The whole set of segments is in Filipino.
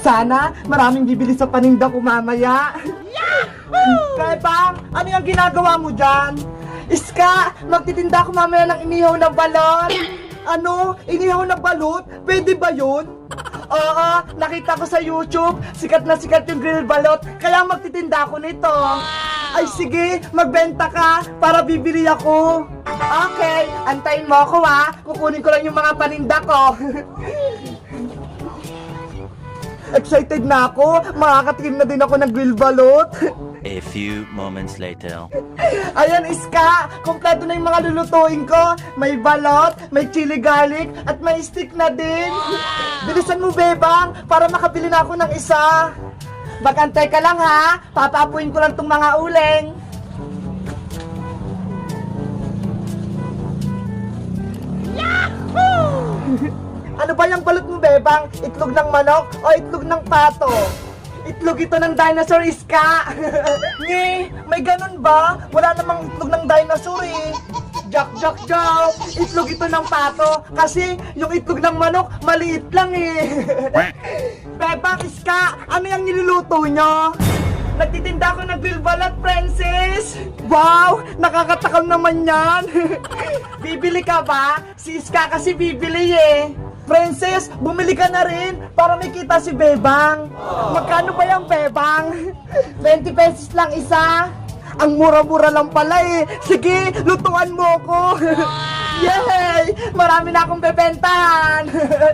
Sana maraming bibili sa paninda ko mamaya. Bebang, ano yung ginagawa mo dyan? Iska, magtitinda ko mamaya ng inihaw na balot. Ano? Inihaw na balot? Pwede ba yun? Oo, nakita ko sa YouTube, sikat na sikat yung grill balot, kaya magtitinda ako nito. Ay sige, magbenta ka para bibili ako. Okay, antayin mo ako ha. Kukunin ko lang yung mga paninda ko. Excited na ako. Makakatikim na din ako ng grill balot. A few moments later. Ayan, Iska! Kompleto na yung mga lulutuin ko. May balot, may chili garlic, at may stick na din. Bilisan mo, Bebang, para makabili na ako ng isa. Bagantay ka lang, ha? Papapuin ko lang tong mga uleng. Ano ba yung balot mo, Bebang? Itlog ng manok o itlog ng pato? Itlog ito ng dinosaur, Iska! Ngi, may ganun ba? Wala namang itlog ng dinosaur eh. Jack, jack, jack! Itlog ito ng pato kasi yung itlog ng manok maliit lang eh. Bebang, Iska, ano yung niluluto nyo? Nagtitinda ako ng grill balat, princess! Wow! Nakakatakam naman yan! bibili ka ba? Si Iska kasi bibili eh! Princess, bumili ka na rin para may kita si Bebang. Magkano ba yung Bebang? 20 pesos lang isa. Ang mura-mura lang pala eh. Sige, lutuan mo ko. Yay! Marami na akong bebentahan.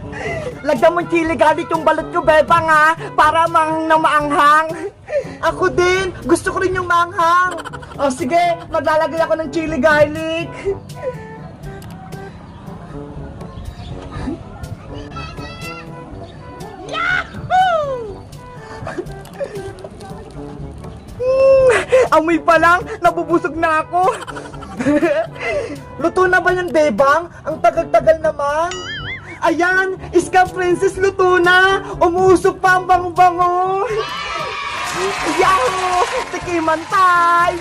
Lagyan mo chili garlic yung balot ko, Bebang ha, para mang na maanghang. Ako din, gusto ko rin yung maanghang. O sige, maglalagay ako ng chili garlic. Amoy pa lang, nabubusog na ako. luto na ba yan, Bebang? Ang tagal-tagal naman. Ayan, Iska Princess luto na. Umuusok pa ang bango-bango. Yahoo! Tikiman time!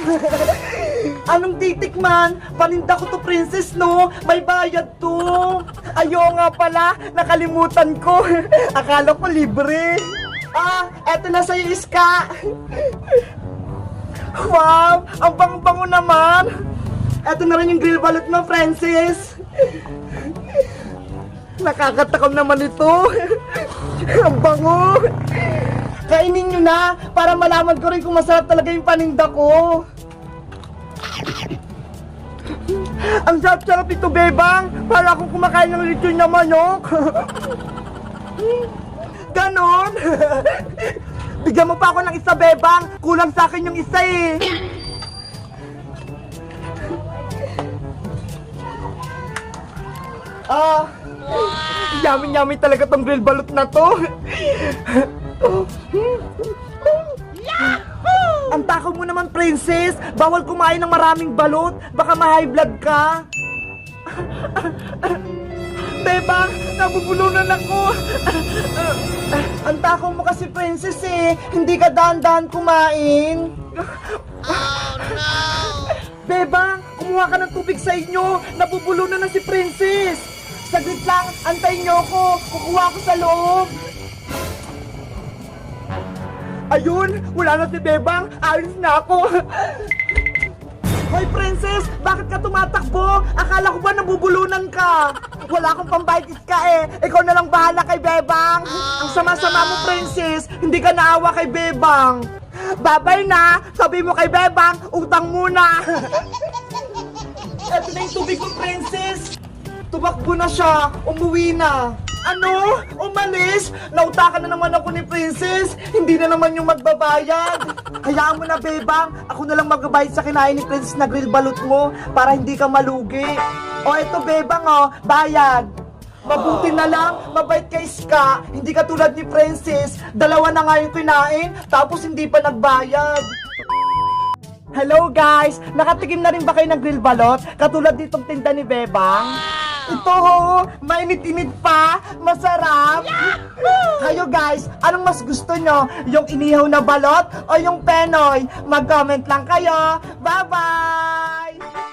Anong titikman? Paninda ko to, princess, no? May bayad to. Ayo nga pala, nakalimutan ko. Akala ko libre. Ah, eto na sa'yo, Iska. Wow! Ang bango-bango naman! Eto na rin yung grill balot mo, Francis! Nakakatakam naman ito! Ang bango! Kainin nyo na para malaman ko rin kung masarap talaga yung paninda ko! Ang sarap-sarap ito, Bebang! Para akong kumakain ng lechon na manok! Ganon! Bigyan mo pa ako ng isa, Bebang! Kulang sa akin yung isa eh! Ah! Yummy-yummy talaga tong grill balot na to! Ang takaw mo naman, princess! Bawal kumain ng maraming balot! Baka ma-high blood ka! Bebang, nabubulunan ako! Ang takaw mo kasi, princess eh! Hindi ka dahan-dahan kumain! Bebang, kumuha ka ng tubig sa inyo! Nabubulunan na si princess! Saglit lang, antayin niyo ako! Kukuha ako sa loob! Ayun! Wala na si Bebang! Alis na ako! Hoy, princess! Bakit ka tumatakbo? Akala ko ba nabubulunan ka? Wala akong pambayad ka eh! Ikaw na lang bahala kay Bebang! Ang sama-sama mo, princess! Hindi ka naawa kay Bebang! Babay na! Sabi mo kay Bebang, utang muna! Eto na yung tubig ko, princess! Tumakbo na siya! Umuwi na! Ano? Umalis? Nautakan na naman ako ni Princess. Hindi na naman yung magbabayad. Hayaan mo na, Bebang. Ako na lang magbabayad sa kinain ni Princess na grill balot mo para hindi ka malugi. O eto, Bebang, oh, bayad. Mabuti na lang, mabait kay Ska. Hindi ka tulad ni Princess. Dalawa na nga yung kinain, tapos hindi pa nagbayad. Hello guys! Nakatikim na rin ba kayo ng grill balot? Katulad ditong tinda ni Bebang? Ito ho! Mainit-init pa! Masarap! Kayo guys, anong mas gusto nyo? Yung inihaw na balot o yung penoy? Mag-comment lang kayo! Bye-bye!